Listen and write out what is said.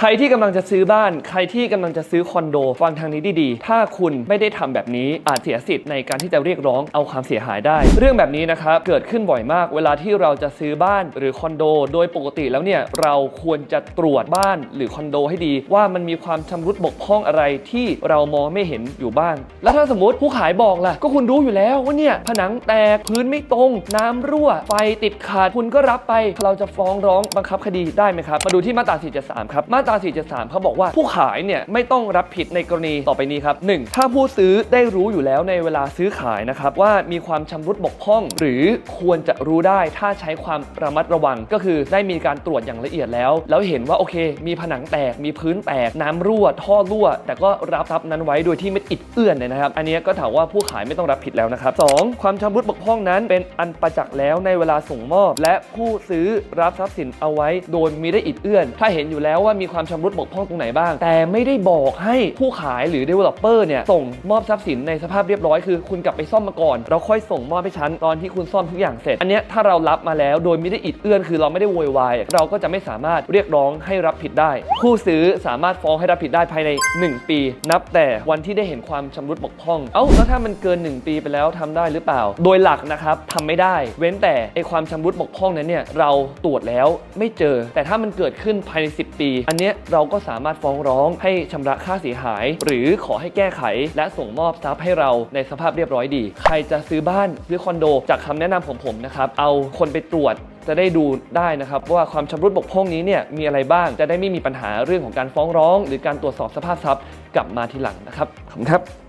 ใครที่กำลังจะซื้อบ้าน ใครที่กำลังจะซื้อคอนโดฟังทางนี้ดีๆ ถ้าคุณไม่ได้ทำแบบนี้อาจเสียสิทธิ์ในการที่จะเรียกร้องเอาความเสียหายได้ เรื่องแบบนี้นะครับเกิดขึ้นบ่อยมาก เวลาที่เราจะซื้อบ้านหรือคอนโด โดยปกติแล้วเนี่ยเราควรจะตรวจบ้านหรือคอนโดให้ดี ว่ามันมีความชำรุดบกพร่องอะไรที่เรามองไม่เห็นอยู่บ้าง แล้วถ้าสมมติผู้ขายบอกล่ะก็คุณรู้อยู่แล้วว่าเนี่ยผนังแตกพื้นไม่ตรง น้ำรั่วไฟติดขาดคุณก็รับไป เราจะฟ้องร้องบังคับคดีได้ไหมครับมาดูที่มาตรา 473 ครับมาตรา 473เขาบอกว่าผู้ขายเนี่ยไม่ต้องรับผิดในกรณีต่อไปนี้ครับ 1. ถ้าผู้ซื้อได้รู้อยู่แล้วในเวลาซื้อขายนะครับว่ามีความชำรุดบกพร่อง หรือควรจะรู้ได้ถ้าใช้ความระมัดระวัง ก็คือได้มีการตรวจอย่างละเอียดแล้ว แล้วเห็นว่าโอเค มีผนังแตกมีพื้นแตกน้ำรั่ว ท่อรั่ว แต่ก็รับทรัพย์นั้นไว้โดยที่ไม่อิดเอื้อนเนี่ยนะครับ อันนี้ก็ถามว่าผู้ขายไม่ต้องรับผิดแล้วนะครับ 2. ความชำรุดบกพร่องนั้นเป็นอันประจักษ์แล้วในเวลาส่งมอบ และผู้ซื้อรับทรัพย์สินเอาไว้ โดยมีได้อิดเอื้อน ถ้าเห็นอยู่แล้วว่ามีความความชำรุดบกพร่องตรงไหนบ้าง แต่ไม่ได้บอกให้ผู้ขายหรือ developer เนี่ยส่งมอบทรัพย์สินในสภาพเรียบร้อยคือคุณกลับไปซ่อมมาก่อน เราค่อยส่งมอบให้ฉันตอนที่คุณซ่อมทุกอย่างเสร็จ อันเนี้ยถ้าเรารับมาแล้วโดยไม่ได้อิดเอื้อนคือเราไม่ได้โวยวายเราก็จะไม่สามารถเรียกร้องให้รับผิดได้ ผู้ซื้อสามารถฟ้องให้รับผิดได้ภายใน 1 ปี นับแต่วันที่ได้เห็นความชำรุดบกพร่อง เอ้าแล้วถ้ามันเกิน 1 ปีไปแล้วทำได้หรือเปล่า โดยหลักนะครับทำไม่ได้ เว้นแต่ไอความชำรุดบกพร่องนั้นเนี่ยเราตรวจแล้วไม่เจอ แต่ถ้ามันเกิดขึ้นภายใน 10 ปี อันเนี้ยเราก็สามารถฟ้องร้องให้ชำระค่าเสียหาย หรือขอให้แก้ไข และส่งมอบทรัพย์ให้เราในสภาพเรียบร้อยดี ใครจะซื้อบ้านซื้อคอนโด จากคำแนะนำของผมนะครับเอาคนไปตรวจจะได้ดูได้นะครับว่าความชำรุดบกพร่องนี้เนี่ยมีอะไรบ้างจะได้ไม่มีปัญหาเรื่องของการฟ้องร้อง หรือการตรวจสอบสภาพทรัพย์กลับมาทีหลังนะครับขอบคุณครับ